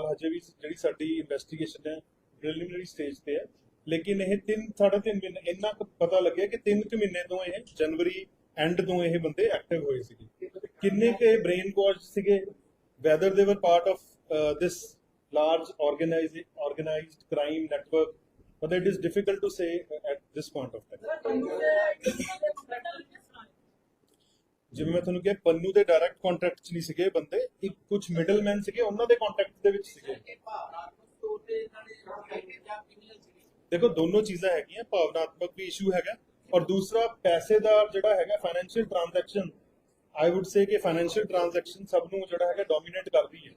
ਫਿਲਹਾਲ ਹਜੇ ਵੀ ਜਿਹੜੀ ਸਾਡੀ ਇਨਵੈਸਟੀਗੇਸ਼ਨ ਹੈ ਪ੍ਰੀਲਿਮਿਨਰੀ ਸਟੇਜ ਤੇ ਹੈ ਲੇਕਿਨ ਇਹ 3 3.5 ਮਹੀਨੇ ਇੰਨਾ ਕੁ ਪਤਾ ਲੱਗਿਆ ਕਿ 3 ਕੁ ਮਹੀਨੇ ਤੋਂ ਇਹ ਜਨਵਰੀ ਐਂਡ ਤੋਂ ਇਹ ਬੰਦੇ ਐਕਟਿਵ ਹੋਏ ਸੀਗੇ ਕਿੰਨੇ ਕੇ ਬ੍ਰੇਨ ਵਾਸ਼ ਸੀਗੇ whether they were part of this large organized organized crime network but it is difficult to say at this point of time ਜਿਵੇਂ ਮੈਂ ਤੁਹਾਨੂੰ ਕਿਹਾ ਪੰਨੂ ਦੇ ਡਾਇਰੈਕਟ ਕੰਟੈਕਟ 'ਚ ਨਹੀਂ ਸੀਗੇ ਬੰਦੇ ਇੱਕ ਕੁਝ ਮਿਡਲਮੈਨ ਸੀਗੇ ਉਹਨਾਂ ਦੇ ਕੰਟੈਕਟ ਦੇ ਵਿੱਚ ਸੀਗੇ। ਦੇਖੋ ਦੋਨੋਂ ਚੀਜ਼ਾਂ ਹੈਗੀਆਂ ਭਾਵਨਾਤਮਕ ਵੀ ਇਸ਼ੂ ਹੈਗਾ ਔਰ ਦੂਸਰਾ ਪੈਸੇ ਦਾ ਜਿਹੜਾ ਹੈਗਾ financial transaction I would say ਕਿ ਫਾਈਨੈਂਸ਼ੀਅਲ ਟ੍ਰਾਂਜੈਕਸ਼ਨ ਸਭ ਨੂੰ ਜਿਹੜਾ ਹੈਗਾ ਡੋਮੀਨੇਟ ਕਰਦੀ ਹੈ।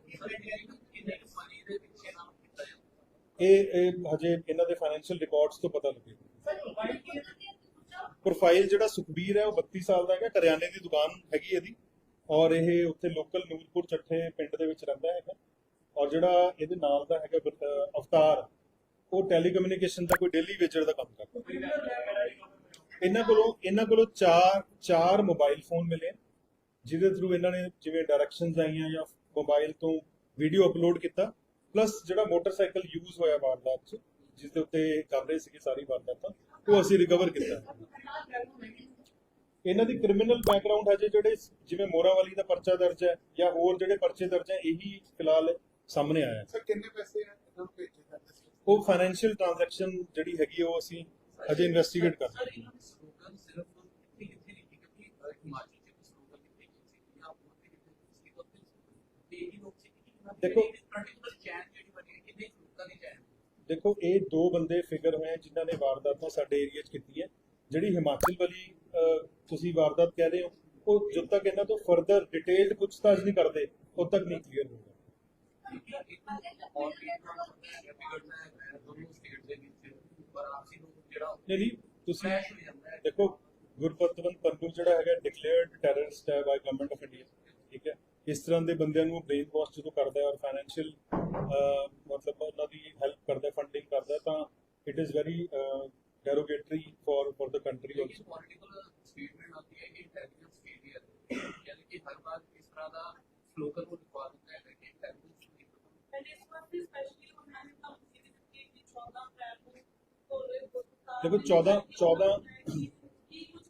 ਇਹ ਇਹ ਹਜੇ ਇਹਨਾਂ ਦੇ ਫਾਈਨੈਂਸ਼ੀਅਲ ਰਿਕਾਰਡਸ ਤੋਂ ਪਤਾ ਲੱਗੇ ਪ੍ਰੋਫਾਈਲ ਜਿਹੜਾ ਸੁਖਬੀਰ ਹੈ, ਉਹ 32 ਸਾਲ ਦਾ ਹੈਗਾ, ਕਰਿਆਨੇ ਦੀ ਦੁਕਾਨ ਹੈਗੀ ਇਹਦੀ। ਔਰ ਇਹ ਉੱਥੇ ਲੋਕਲ ਨੂਰਪੁਰ ਚੱਠੇ ਪਿੰਡ ਦੇ ਵਿੱਚ ਰਹਿੰਦਾ ਹੈਗਾ ਔਰ ਜਿਹੜਾ ਇਹਦੇ ਨਾਲ ਦਾ ਹੈਗਾ ਅਵਤਾਰ, ਉਹ ਟੈਲੀਕਮਿਊਨੀਕੇਸ਼ਨ ਦਾ ਕੋਈ ਡੇਲੀ ਵੇਜਰ ਦਾ ਕੰਮ ਕਰਦਾ। ਇਹਨਾਂ ਕੋਲੋਂ ਇਹਨਾਂ ਕੋਲੋਂ ਚਾਰ ਚਾਰ ਮੋਬਾਈਲ ਫੋਨ ਮਿਲੇ। ਜਿਹਦੇ ਥਰੂ ਇਹਨਾਂ ਨੇ ਜਿਵੇਂ ਡਾਇਰੈਕਸ਼ਨਸ ਆਈਆਂ ਜਾਂ ਮੋਬਾਈਲ ਤੋਂ ਵੀਡੀਓ ਅਪਲੋਡ ਕੀਤਾ। ਪਲੱਸ ਜਿਹੜਾ ਮੋਟਰਸਾਈਕਲ ਯੂਜ਼ ਹੋਇਆ ਵਾਰਦਾਤ 'ਚ ਜਿਸ ਦੇ ਉੱਤੇ ਕਰ ਰਹੇ ਸੀਗੇ ਸਾਰੀ ਵਾਰਦਾਤਾਂ। ਉਹ ਅਸੀਂ ਰਿਕਵਰ ਕੀਤਾ। ਇਹਨਾਂ ਦੀ ਕ੍ਰਿਮੀਨਲ ਬੈਕਗ੍ਰਾਉਂਡ ਹਜੇ ਜਿਹੜੇ ਜਿਵੇਂ ਮੋਰਾਵਾਲੀ ਦਾ ਪਰਚਾ ਦਰਜ ਹੈ ਜਾਂ ਹੋਰ ਜਿਹੜੇ ਪਰਚੇ ਦਰਜ ਹੈ ਇਹੀ ਫਿਲਹਾਲ ਸਾਹਮਣੇ ਆਇਆ ਹੈ। ਸਰ ਕਿੰਨੇ ਪੈਸੇ ਇਹਨਾਂ ਨੂੰ ਭੇਜੇ ਜਾਂਦੇ ਸੀ? ਉਹ ਫਾਈਨੈਂਸ਼ੀਅਲ ਟ੍ਰਾਂਜੈਕਸ਼ਨ ਜਿਹੜੀ ਹੈਗੀ ਹੈ ਉਹ ਅਸੀਂ ਹਜੇ ਇਨਵੈਸਟੀਗੇਟ ਕਰ ਰਹੇ ਹਾਂ। ਦੇਖੋ- ਪਰਟੀਕੁਲਰ ਚੈਨ ਜਿਹੜੀ ਬਣੀ ਹੈ, ਕਿੰਨੇ ਲੋਕਾਂ ਦੀ ਚੈਨ ਦੇਖੋ, ਇਹ ਦੋ ਬੰਦੇ ਫਿਗਰ ਹੋਏ ਜਿਨ੍ਹਾਂ ਨੇ ਵਾਰਦਾਤਾਂ ਸਾਡੇ ਏਰੀਆ 'ਚ ਕੀਤੀ ਹੈ। ਜਿਹੜੀ ਹਿਮਾਚਲ ਵਾਲੀ ਤੁਸੀਂ ਵਾਰਦਾਤ ਕਹਿ ਰਹੇ ਹੋ, ਉਹ ਜਦ ਤੱਕ ਇਹਨਾਂ ਤੋਂ ਫਰਦਰ ਡਿਟੇਲਡ ਪੁੱਛਤਾਛ ਨਹੀਂ ਕਰਦੇ, ਉਦ ਤੱਕ ਨਹੀਂ ਕਲੀਅਰ ਹੋਊਗਾ ਨਹੀਂ ਤੁਸੀਂ ਦੇਖੋ ਗੁਰਪਤਵੰਤ ਪੰਨੂ ਜਿਹੜਾ ਹੈਗਾ ਡਿਕਲੇਅਰਡ ਟੈਰਰਿਸਟ ਹੈ ਬਾਈ ਗਵਰਨਮੈਂਟ ਆਫ ਇੰਡੀਆ ਠੀਕ ਹੈ। ਇਸ ਤਰ੍ਹਾਂ ਦੇ ਬੰਦਿਆਂ ਨੂੰ ਬ੍ਰੇਨ ਵਾਸ਼ ਜਦੋਂ ਕਰਦਾ ਹੈ ਔਰ ਫਾਈਨੈਂਸ਼ੀਅਲ ਮਤਲਬ ਉਹਨਾਂ ਦੀ ਹੈਲਪ ਕਰਦਾ it is very uh, derogatory for for the country also political statement होती है intelligence failure यानी कि हर बार इस तरह का स्लोगन वो लिखवा देता है कि intelligence ਦੇਖੋ 14 चौदह चौदह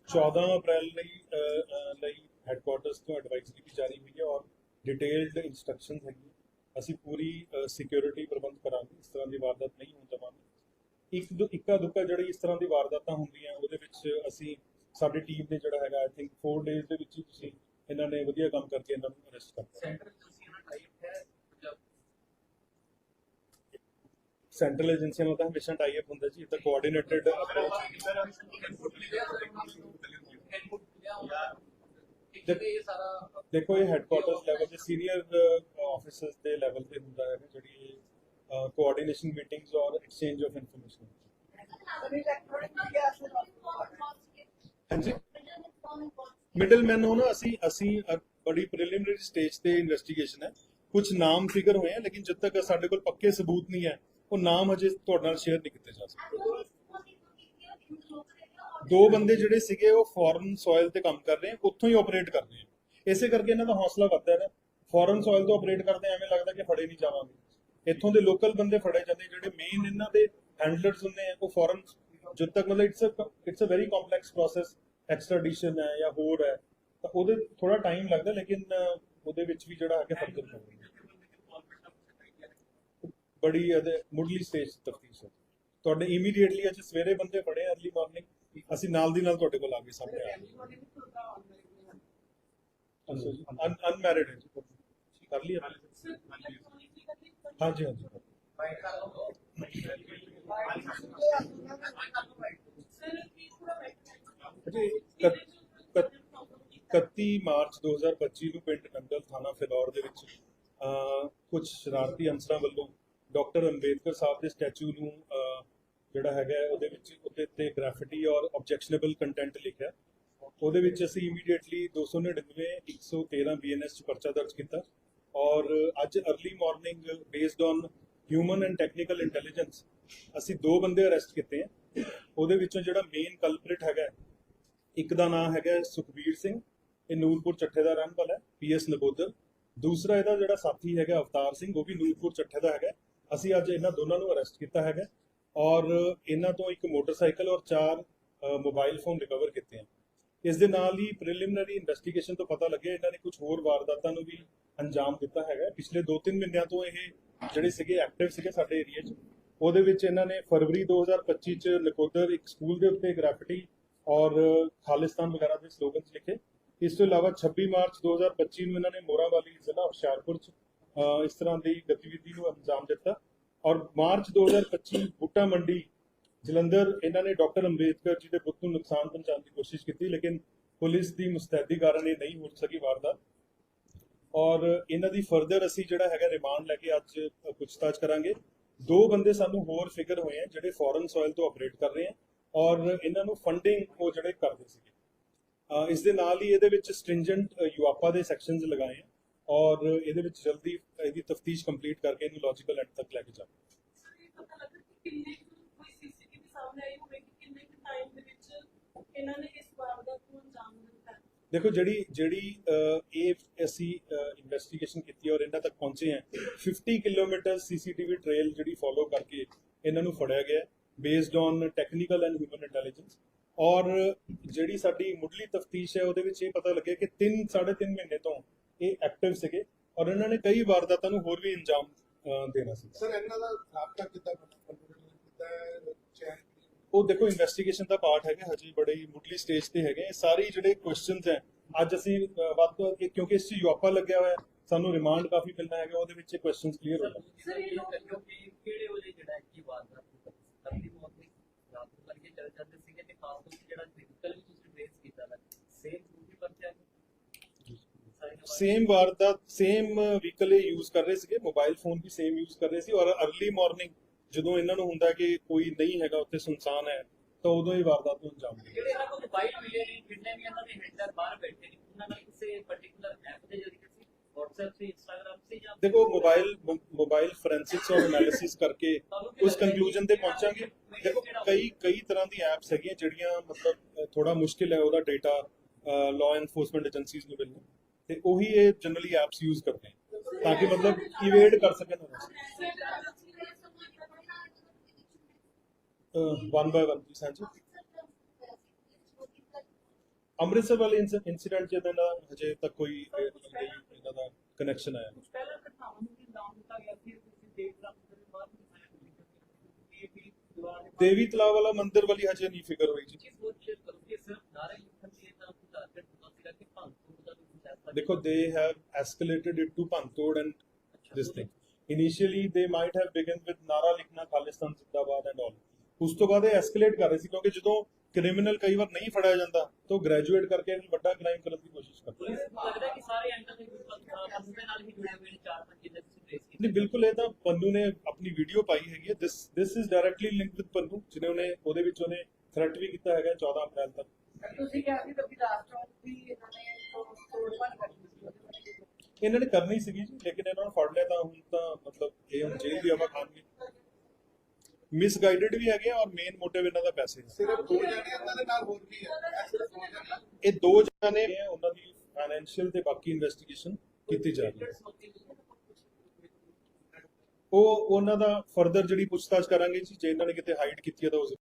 चौदह अप्रैल नहीं ਹੈੱਡਕੁਆਰਟਰਸ ਤੋਂ ਐਡਵਾਈਜ਼ਰੀ ਵੀ ਜਾਰੀ ਹੋਈ ਹੈ ਔਰ ਡਿਟੇਲਡ ਇਨਸਟਰਕਸ਼ਨਸ ਹੈਗੀ ਅਸੀਂ ਪੂਰੀ ਸਿਕਿਉਰਿਟੀ ਪ੍ਰਬੰਧ ਕਰਾਂਗੇ ਇਸ ਤਰ੍ਹਾਂ ਦੀ ਵਾਰਦਾਤ ਨਹੀਂ ਹੋਣ ਦਵਾਂਗੇ ਇੱਕ ਦੋ ਇੱਕਾ ਦੁੱਕਾ ਜਿਹੜੀ ਇਸ ਤਰ੍ਹਾਂ ਦੀ ਵਾਰਦਾਤਾਂ ਹੁੰਦੀਆਂ ਉਹਦੇ ਵਿੱਚ ਅਸੀਂ ਸਾਡੀ ਟੀਮ ਨੇ ਜਿਹੜਾ ਹੈਗਾ ਆਈ ਥਿੰਕ 4 ਡੇਜ਼ ਦੇ ਵਿੱਚ ਹੀ ਤੁਸੀਂ ਇਹਨਾਂ ਨੇ ਵਧੀਆ ਕੰਮ ਕਰਕੇ ਇਹਨਾਂ ਨੂੰ ਅਰੈਸਟ ਕਰਤਾ ਸੈਂਟਰ ਏਜੰਸੀ ਨਾਲ ਟਾਈਪ ਹੈ ਸੈਂਟਰਲ ਏਜੰਸੀਆਂ ਨਾਲ ਤਾਂ ਹਮੇਸ਼ਾ ਟਾਈ ਅਪ ਹੁੰਦਾ ਜੀ ਇਹ ਤਾਂ ਕੋਆਰਡੀਨੇਟਡ ਅਪਰੋਚ ਦੇਖੋ ਇਹ ਸਾਰਾ ਦੇਖੋ ਇਹ ਹੈੱਡਕੁਆਰਟਰਸ ਲੈਵਲ ਤੇ ਸੀਨੀਅਰ ਆਫਿਸਰਸ ਦੇ ਲੈਵਲ ਤੇ ਹੁੰਦਾ ਹੈ ਜਿਹੜੀ ਕੋਆਰਡੀਨੇਸ਼ਨ ਮੀਟਿੰਗਸ ਔਰ ਐਕਸਚੇਂਜ ਆਫ ਇਨਫੋਰਮੇਸ਼ਨ ਹਾਂਜੀ? ਮਿਡਲਮੈਨ ਹੋ ਨਾ ਅਸੀਂ ਅਸੀਂ ਬੜੀ ਪ੍ਰੀਲਿਮਿਨਰੀ ਸਟੇਜ ਤੇ ਇਨਵੈਸਟੀਗੇਸ਼ਨ ਹੈ। ਕੁਝ ਨਾਮ ਫਿਗਰ ਹੋਏ ਆ, ਲੇਕਿਨ ਜਦ ਤੱਕ ਸਾਡੇ ਕੋਲ ਪੱਕੇ ਸਬੂਤ ਨਹੀਂ ਹੈ, ਉਹ ਨਾਮ ਹਜੇ ਤੁਹਾਡੇ ਨਾਲ ਸ਼ੇਅਰ ਨਹੀਂ ਕੀਤੇ ਜਾ ਸਕਦੇ। ਦੋ ਬੰਦੇ ਜਿਹੜੇ ਸੀਗੇ, ਉਹ ਫੋਰਨ ਸੋਇਲ ਤੇ ਕੰਮ ਕਰ ਰਹੇ ਆ, ਉੱਥੋਂ ਹੀ ਆਪਰੇਟ ਕਰਦੇ ਆ। ਇਸੇ ਕਰਕੇ ਇਹਨਾਂ ਦਾ ਹੌਸਲਾ ਵੱਧਦਾ ਹੈ ਨਾ। ਫੋਰਨ ਸੋਇਲ ਤੋਂ ਆਪਰੇਟ ਕਰਦੇ ਐਵੇਂ ਲੱਗਦਾ ਕਿ ਫੜੇ ਨਹੀਂ ਜਾਵਾਂਗੇ। ਇੱਥੋਂ ਦੇ ਲੋਕਲ ਬੰਦੇ ਫੜੇ ਜਾਂਦੇ ਜਿਹੜੇ ਮੇਨ ਇਹਨਾਂ ਦੇ ਹੈਂਡਲਰਸ ਹੁੰਦੇ ਆ ਉਹ ਫੋਰਨ ਜਦ ਤੱਕ ਮਤਲਬ it's uh it's uh very complex process extradition ਹੈ ਜਾਂ ਹੋਰ ਹੈ ਤਾਂ ਉਹਦੇ ਥੋੜਾ ਟਾਈਮ ਲੱਗਦਾ ਲੇਕਿਨ ਉਹਦੇ ਵਿੱਚ ਵੀ ਜਿਹੜਾ ਅੱਗੇ ਫਰਦਰ ਕਰਦੇ ਬੜੀ ਇਹਦੇ ਮੁੱਢਲੀ ਸਟੇਜ ਤਫਤੀਸ਼ ਹੈ। ਤੁਹਾਡੇ ਇਮੀਡੀਏਟਲੀ ਅੱਜ ਸਵੇਰੇ ਬੰਦੇ ਫੜੇ ਅਰਲੀ ਮਾਰਨਿੰਗ ਅਸੀਂ ਨਾਲ ਦੀ ਨਾਲ ਤੁਹਾਡੇ ਕੋਲ ਆ ਗਏ ਸਾਹਮਣੇ ਆ ਗਏ। ਅਨਮੈਰਿਡ ਹੈ ਜੀ। ਕਰ ਲਈ? ਹਾਂਜੀ ਹਾਂਜੀ। ਜੀ 31 ਮਾਰਚ 2025 ਨੂੰ ਪਿੰਡ ਨੰਗਲ ਥਾਣਾ ਫਿਲੌਰ ਦੇ ਵਿੱਚ ਕੁਝ ਸ਼ਰਾਰਤੀ ਅਨਸਰਾਂ ਵੱਲੋਂ ਡਾਕਟਰ ਅੰਬੇਦਕਰ ਸਾਹਿਬ ਦੇ ਸਟੈਚੂ ਨੂੰ ਜਿਹੜਾ ਹੈਗਾ ਉਹਦੇ ਵਿੱਚ ਉਹਦੇ ਤੇ ਗ੍ਰਾਫਿਟੀ ਔਰ ਆਬਜੈਕਸ਼ਨੇਬਲ ਕੰਟੈਂਟ ਲਿਖਿਆ। ਉਹਦੇ ਵਿੱਚ ਅਸੀਂ ਇਮੀਡੀਏਟਲੀ 299 113 ਬੀਐਨਐਸ ਚ ਪਰਚਾ ਦਰਜ ਕੀਤਾ। ਔਰ ਅੱਜ early morning based on human and technical intelligence ਅਸੀਂ ਦੋ ਬੰਦੇ ਅਰੈਸਟ ਕੀਤੇ ਹੈ। ਉਹਦੇ ਵਿੱਚੋਂ ਜਿਹੜਾ ਮੇਨ ਕਲਪ੍ਰਿਟ ਹੈਗਾ ਇੱਕ ਦਾ ਨਾਮ ਹੈਗਾ ਸੁਖਬੀਰ ਸਿੰਘ, ਇਹ ਨੂਰਪੁਰ ਚੱਠੇ ਦਾ ਰਹਿਣ ਵਾਲਾ ਹੈ ਪੀਐਸ ਨਬੋਦਰ। ਦੂਸਰਾ ਇਹਦਾ ਜਿਹੜਾ ਸਾਥੀ ਹੈਗਾ ਅਵਤਾਰ ਸਿੰਘ, ਉਹ ਵੀ ਨੂਰਪੁਰ ਚੱਠੇ ਦਾ ਹੈਗਾ ਅਸੀਂ ਅੱਜ ਇਹਨਾਂ ਦੋਨਾਂ ਨੂੰ ਅਰੈਸਟ ਕੀਤਾ ਹੈਗਾ ਔਰ ਇਹਨਾਂ ਤੋਂ ਇੱਕ ਮੋਟਰਸਾਈਕਲ ਔਰ ਚਾਰ ਮੋਬਾਈਲ ਫੋਨ ਰਿਕਵਰ ਕੀਤੇ ਆ ਇਸ ਦੇ ਨਾਲ ਹੀ ਪ੍ਰੀਲਿਮਿਨਰੀ ਇਨਵੈਸਟੀਗੇਸ਼ਨ ਤੋਂ ਪਤਾ ਲੱਗਿਆ, ਇਹਨਾਂ ਨੇ ਕੁਝ ਹੋਰ ਵਾਰਦਾਤਾਂ ਨੂੰ ਵੀ ਅੰਜਾਮ ਦਿੱਤਾ ਹੈਗਾ। ਪਿਛਲੇ 2-3 ਮਹੀਨਿਆਂ ਤੋਂ ਇਹ ਜਿਹੜੇ ਸੀਗੇ ਐਕਟਿਵ ਸੀਗੇ ਸਾਡੇ ਏਰੀਆ 'ਚ ਉਹਦੇ ਵਿੱਚ ਇਹਨਾਂ ਨੇ ਫਰਵਰੀ 2025 ਚ ਨਕੋਦਰ ਇੱਕ ਸਕੂਲ ਦੇ ਉੱਤੇ ਗ੍ਰੈਫਿਟੀ ਔਰ ਖਾਲਿਸਤਾਨ ਵਗੈਰਾ ਦੇ ਸਲੋਗਨਸ ਲਿਖੇ। ਇਸ ਤੋਂ ਇਲਾਵਾ 26 ਮਾਰਚ 2025 ਨੂੰ ਇਹਨਾਂ ਨੇ ਮੋਰਾਵਾਲੀ ਜ਼ਿਲ੍ਹਾ ਹੁਸ਼ਿਆਰਪੁਰ ਚ ਅਹ, ਇਸ ਤਰ੍ਹਾਂ ਦੀ ਗਤੀਵਿਧੀ ਨੂੰ ਅੰਜਾਮ ਦਿੱਤਾ। ਔਰ ਮਾਰਚ 2025 ਬੁੱਟਾ ਮੰਡੀ ਜਲੰਧਰ ਇਹਨਾਂ ਨੇ ਡਾਕਟਰ ਅੰਬੇਦਕਰ ਜੀ ਦੇ ਬੁੱਤ ਨੂੰ ਨੁਕਸਾਨ ਪਹੁੰਚਾਉਣ ਦੀ ਕੋਸ਼ਿਸ਼ ਕੀਤੀ ਲੇਕਿਨ ਪੁਲਿਸ ਦੀ ਮੁਸਤੈਦੀ ਕਾਰਨ ਇਹ ਨਹੀਂ ਹੋ ਸਕੀ ਵਾਰਦਾਤ। ਔਰ ਇਹਨਾਂ ਦੀ ਫਰਦਰ ਅਸੀਂ ਜਿਹੜਾ ਹੈਗਾ ਰਿਮਾਂਡ ਲੈ ਕੇ ਅੱਜ ਪੁੱਛਤਾਛ ਕਰਾਂਗੇ। ਦੋ ਬੰਦੇ ਸਾਨੂੰ ਹੋਰ ਫਿਗਰ ਹੋਏ ਆ, ਜਿਹੜੇ ਫੋਰਨ ਸੋਇਲ ਤੋਂ ਆਪਰੇਟ ਕਰ ਰਹੇ ਆ ਔਰ ਇਹਨਾਂ ਨੂੰ ਫੰਡਿੰਗ ਉਹ ਜਿਹੜੇ ਕਰਦੇ ਸੀਗੇ। ਇਸ ਦੇ ਨਾਲ ਹੀ ਇਹਦੇ ਵਿੱਚ ਸਟ੍ਰਿੰਜੈਂਟ ਯੂਆਪਾ ਦੇ ਸੈਕਸ਼ਨਸ ਲਗਾਏ ਆ ਔਰ ਇਹਦੇ ਵਿੱਚ ਜਲਦੀ ਇਹਦੀ ਤਫਤੀਸ਼ ਕੰਪਲੀਟ ਕਰਕੇ ਇਹਨੂੰ ਲੌਜੀਕਲ ਐਂਡ ਤੱਕ ਲੈ ਕੇ ਜਾਵਾਂਗੇ। ਪਤਾ ਲੱਗਾ ਕਿ ਕਿੰਨੇ ਕੋਈ ਸੀਸੀਟੀਵੀ ਸਾਹਮਣੇ ਆਈ ਹੋਵੇ ਕਿ ਕਿੰਨੇ ਟਾਈਮ ਦੇ ਵਿੱਚ ਇਹਨਾਂ ਨੇ ਇਸ ਵਾਰਦਾਤ ਨੂੰ ਦੇਖੋ ਜਿਹੜੀ ਜਿਹੜੀ ਇਹ ਅਸੀਂ ਇਨਵੈਸਟੀਗੇਸ਼ਨ ਕੀਤੀ ਔਰ ਇਹਨਾਂ ਤੱਕ ਪਹੁੰਚੇ ਆ 50 ਕਿਲੋਮੀਟਰ ਸੀਸੀਟੀਵੀ ਟ੍ਰੇਲ ਜਿਹੜੀ ਫੋਲੋ ਕਰਕੇ ਇਹਨਾਂ ਨੂੰ ਫੜਿਆ ਗਿਆ based on technical and human intelligence ਔਰ ਜਿਹੜੀ ਸਾਡੀ ਮੁੱਢਲੀ ਤਫਤੀਸ਼ ਹੈ, ਉਹਦੇ ਵਿੱਚ ਇਹ ਪਤਾ ਲੱਗਿਆ ਕਿ 3 3.5 ਮਹੀਨੇ ਤੋਂ ਇਹ ਐਕਟਿਵ ਸੀਗੇ ਔਰ ਇਹਨਾਂ ਨੇ ਕਈ ਵਾਰਦਾਤਾਂ ਨੂੰ ਹੋਰ ਵੀ ਅੰਜਾਮ ਦੇਣਾ ਸੀ। ਸਰ ਇਹਨਾਂ ਦਾ ਰਾਬਤਾ ਕਿੱਦਾਂ ਕੀਤਾ ਉਹ ਦੇਖੋ ਇਨਵੈਸਟੀਗੇਸ਼ਨ ਦਾ ਪਾਰਟ ਹੈਗਾ ਹਜੇ ਬੜੇ ਮੁੱਢਲੀ ਸਟੇਜ ਤੇ ਹੈਗੇ। ਇਹ ਸਾਰੇ ਜਿਹੜੇ ਕੁਐਸਚਨਸ ਹੈ ਅੱਜ ਅਸੀਂ ਵੱਧ ਤੋਂ ਵੱਧ ਕਿਉਂਕਿ ਇਸ 'ਚ ਯੂਆਪਾ ਲੱਗਿਆ ਹੋਇਆ ਸਾਨੂੰ ਰਿਮਾਂਡ ਕਾਫੀ ਮਿਲਣਾ ਹੈਗਾ ਉਹਦੇ ਵਿੱਚ ਕੁਐਸਚਨਸ ਕਲੀਅਰ ਹੋ ਜਾਣਗੇ। ਸਰ ਇਹ ਲੋਕ ਕਿਉਂਕਿ ਕਿਹੜੇ ਵੇਲੇ ਜਿਹੜਾ ਕੀ ਵਾਰਦਾਤ ਕਰਨੀ ਮੌਤ ਰਾਤ ਨੂੰ ਕਰਕੇ ਚੱਲ ਜਾਂਦੇ ਸੀਗੇ ਤੇ ਖਾਸ ਤੌਰ ਤੇ ਜਿਹੜਾ ਫਿਜ਼ੀਕਲ ਵੀ ਤੁਸੀਂ ਟ੍ਰੇਸ ਕੀਤਾ ਨਾ ਸੇਮ ਵੀ ਪਰਚਾ ਸੇਮ ਵਾਰਦਾਤ ਸੇਮ ਵਹੀਕਲ ਯੂਜ਼ ਕਰ ਰਹੇ ਸੀਗੇ ਮੋਬਾਈਲ ਫੋਨ ਵੀ ਸੇਮ ਯੂਜ਼ ਕਰ ਰਹੇ ਸੀ ਔਰ अर्ਲੀ ਮਾਰਨਿੰਗ ਜਦੋਂ ਇਹਨਾਂ ਨੂੰ ਹੁੰਦਾ ਕਿ ਕੋਈ ਨਹੀਂ ਹੈਗਾ ਉੱਥੇ ਸੁਨਸਾਨ ਹੈ ਤਾਂ ਉਦੋਂ ਹੀ ਵਾਰਦਾਤ ਨੂੰ ਅੰਜਾਮ ਦਿੰਦੇ ਜਿਹੜੇ ਇਹਨਾਂ ਕੋਲ ਮੋਬਾਈਲ ਮਿਲੇ ਨੇ ਜਿੰਨੇ ਵੀ ਇਹਨਾਂ ਦੇ ਹੈਂਡਲਰ ਬਾਹਰ ਬੈਠੇ ਨੇ ਉਹਨਾਂ ਨਾਲ ਕਿਸੇ ਪਾਰਟਿਕੂਲਰ ਐਪ ਦੇ ਜਰੀਏ ਸੀ WhatsApp से Instagram से ਜਾਂ ਦੇਖੋ ਮੋਬਾਈਲ ਮੋਬਾਈਲ ਫੋਰੈਂਸਿਕਸ ਔਰ ਐਨਾਲਿਸਿਸ ਕਰਕੇ ਉਸ ਕੰਕਲੂਜਨ ਤੇ ਪਹੁੰਚਾਂਗੇ। ਦੇਖੋ ਕਈ ਕਈ ਤਰ੍ਹਾਂ ਦੀ ਐਪਸ ਹੈਗੀਆਂ ਜਿਹੜੀਆਂ ਮਤਲਬ ਥੋੜਾ ਮੁਸ਼ਕਿਲ ਹੈ ਉਹਦਾ ਡਾਟਾ ਲਾਅ ਐਨਫੋਰਸਮੈਂਟ ਏਜੰਸੀਜ਼ ਨੂੰ ਮਿਲਣਾ। ਤੇ ਉਹੀ ਇਹ ਜਨਰਲੀ ਐਪਸ ਯੂਜ਼ ਕਰਦੇ ਤਾਂ ਕਿ ਮਤਲਬ ਇਵੇਡ ਕਰ ਸਕਣ ਵਨ ਬਾਏ ਵਨ ਪਲੀਜ਼ ਹਾਂਜੀ ਅੰਮ੍ਰਿਤਸਰ ਵਾਲੇ ਇਨਸੀਡੈਂਟ ਜਿਹਦਾ ਨਾ ਹਜੇ ਤੱਕ ਕੋਈ ਇਹਨਾਂ ਦਾ ਕਨੈਕਸ਼ਨ ਆਇਆ ਨਹੀਂ। ਪਹਿਲਾਂ ਘਟਨਾਵਾਂ ਨੂੰ ਵੀ ਨਾਮ ਦਿੱਤਾ ਗਿਆ ਸੀ ਤੁਸੀਂ ਦੇਖ ਸਕਦੇ ਹੋ ਬਾਅਦ ਦੇਵੀ ਤਲਾਬ ਵਾਲਾ ਮੰਦਿਰ ਵਾਲੀ ਹਜੇ ਨਹੀਂ ਫਿਗਰ ਹੋਈ ਜੀ। ਚੀਜ਼ ਬਹੁਤ ਸ਼ੇਅਰ ਕਰੋ ਕਿ ਸਿਰਫ ਨਾਰੇ ਲਿਖਣ ਦੀ ਤਾਂ ਕੋਈ ਟਾਰਗੇਟ ਹੁੰਦਾ ਸੀਗਾ ਕਿ ਭੰਗਪੁਰ ਦਾ ਵੀ ਫੈਸਲਾ ਦੇਖੋ they have ਉਸ ਤੋਂ ਬਾਅਦ ਇਹ ਐਸਕੇਲੇਟ ਕਰ ਰਹੇ ਸੀ ਕਿਉਂਕਿ ਜਦੋਂ ਕ੍ਰਿਮੀਨਲ ਕਈ ਵਾਰ ਨਹੀਂ ਫੜਿਆ ਜਾਂਦਾ ਤਾਂ ਉਹ ਗ੍ਰੈਜੂਏਟ ਕਰਕੇ ਇਹਨੂੰ ਵੱਡਾ ਕ੍ਰਾਈਮ ਕਰਨ ਦੀ ਕੋਸ਼ਿਸ਼ ਕਰਦੇ ਪੁਲਿਸ ਨੂੰ ਲੱਗਦਾ ਹੈ ਕਿ ਸਾਰੇ ਐਂਟਰ ਦੇ ਬੰਦੇ ਨਾਲ ਹੀ ਜੁੜੇ ਹੋਏ ਨੇ ਚਾਰ ਪੰਜ ਜਿਹਦੇ ਤੁਸੀਂ ਟ੍ਰੇਸ ਕੀਤੇ ਨਹੀਂ ਬਿਲਕੁਲ ਇਹ ਤਾਂ ਪੰਨੂ ਨੇ ਆਪਣੀ ਵੀਡੀਓ ਪਾਈ ਹੈਗੀ ਹੈ। This this is directly linked with Pannu ਜਿਹਨੇ ਉਹਨੇ ਉਹਦੇ ਵਿੱਚ ਉਹਨੇ ਥ੍ਰੈਟ ਵੀ ਕੀਤਾ ਹੈਗਾ 14 ਅਪ੍ਰੈਲ ਤੱਕ। ਤੁਸੀਂ ਕਿਹਾ ਸੀ ਕਿ ਦਾਸ ਚੌਂਕ ਵੀ ਇਹਨਾਂ ਨੇ ਤੋੜ ਭੰਨ ਕਰਨੀ ਸੀ ਇਹਨਾਂ ਨੇ ਕਰਨੀ ਸੀਗੀ ਜੀ ਲੇਕਿਨ ਇਹਨਾਂ ਨੂੰ ਫੜ ਲਿਆ ਤਾਂ ਹੁਣ ਤਾਂ ਮਤਲਬ ਇਹ ਹੁਣ ਜੇਲ੍ਹ ਦੀ ਹਵਾ ਖਾਣਗੇ। ਮਿਸਗਾਈਡਡ ਵੀ ਹੈਗੇ ਆ ਔਰ ਮੇਨ ਮੋਟਿਵ ਇਹਨਾਂ ਦਾ ਪੈਸੇ ਦਾ। ਸਿਰਫ ਦੋ ਜਣੇ ਇਹਨਾਂ ਦੇ ਨਾਲ ਹੋਰ ਵੀ ਹੈ ਇਹ ਸਿਰਫ ਦੋ ਜਣੇ। ਇਹ ਦੋ ਜਣੇ ਨੇ ਉਹਨਾਂ ਦੀ ਫਾਈਨੈਂਸ਼ੀਅਲ ਤੇ ਬਾਕੀ ਇਨਵੈਸਟੀਗੇਸ਼ਨ ਕੀਤੀ ਜਾ ਰਹੀ ਹੈ। ਉਹ ਉਹਨਾਂ ਦਾ ਫਰਦਰ ਜਿਹੜੀ ਪੁੱਛਤਾਛ ਕਰਾਂਗੇ ਜੀ ਜੇ ਇਹਨਾਂ ਨੇ ਕਿਤੇ ਹਾਈਡ ਕੀਤੀ ਹੈ ਤਾਂ ਉਸ